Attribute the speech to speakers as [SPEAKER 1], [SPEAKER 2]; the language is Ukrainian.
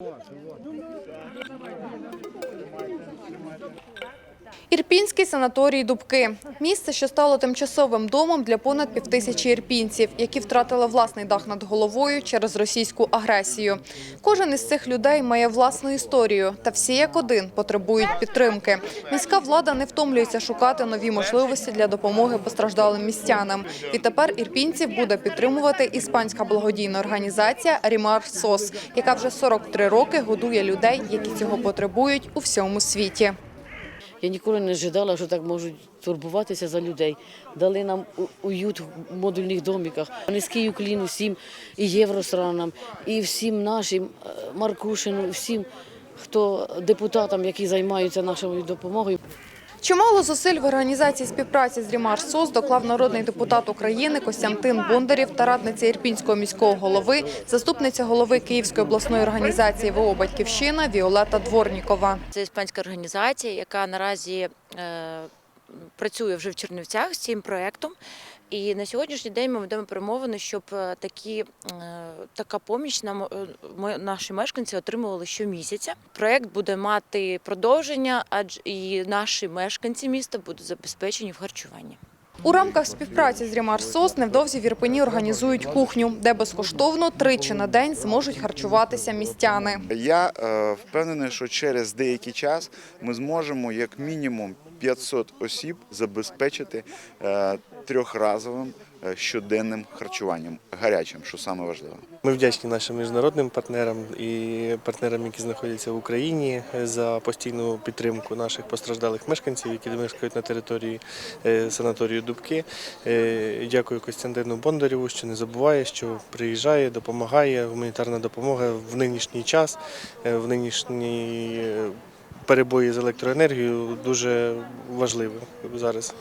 [SPEAKER 1] Давай, давай. Ірпінський санаторій Дубки – місце, що стало тимчасовим домом для понад півтисячі ірпінців, які втратили власний дах над головою через російську агресію. Кожен із цих людей має власну історію, та всі як один потребують підтримки. Міська влада не втомлюється шукати нові можливості для допомоги постраждалим містянам. Відтепер ірпінців буде підтримувати іспанська благодійна організація «Рімар СОС», яка вже 43 роки годує людей, які цього потребують у всьому світі.
[SPEAKER 2] Я ніколи не ожидала, що так можуть турбуватися за людей. Дали нам уют в модульних доміках. Низький уклін усім і євространам, і всім нашим е, Маркушину, всім, хто депутатам, які займаються нашою допомогою.
[SPEAKER 1] Чимало зусиль в організації співпраці з Рімар СОС доклав народний депутат України Костянтин Бондарів та радниця Ірпінського міського голови, заступниця голови Київської обласної організації ВО «Батьківщина» Віолета Дворнікова.
[SPEAKER 3] Це іспанська організація, яка наразі е, працює вже в Чернівцях з цим проєктом. І на сьогоднішній день ми ведемо перемовини, щоб е, такі, е, така поміч нам е, ми- наші мешканці отримували щомісяця. Проєкт буде мати продовження, адже і наші мешканці міста будуть забезпечені в харчуванні.
[SPEAKER 1] У рамках співпраці з Рімар СОС невдовзі в Ірпені організують кухню, де безкоштовно тричі на день зможуть харчуватися містяни.
[SPEAKER 4] Я е, впевнений, що через деякий час ми зможемо як мінімум 500 осіб забезпечити е, трьохразовим е, щоденним харчуванням, гарячим, що саме важливо.
[SPEAKER 5] Ми вдячні нашим міжнародним партнерам і партнерам, які знаходяться в Україні, за постійну підтримку наших постраждалих мешканців, які мешкають на території е, санаторію Дубки. Е, Дякую Костянтину Бондарєву, що не забуває, що приїжджає, допомагає. Гуманітарна допомога в нинішній час, е, в нинішні е, перебої з електроенергією дуже важливі зараз.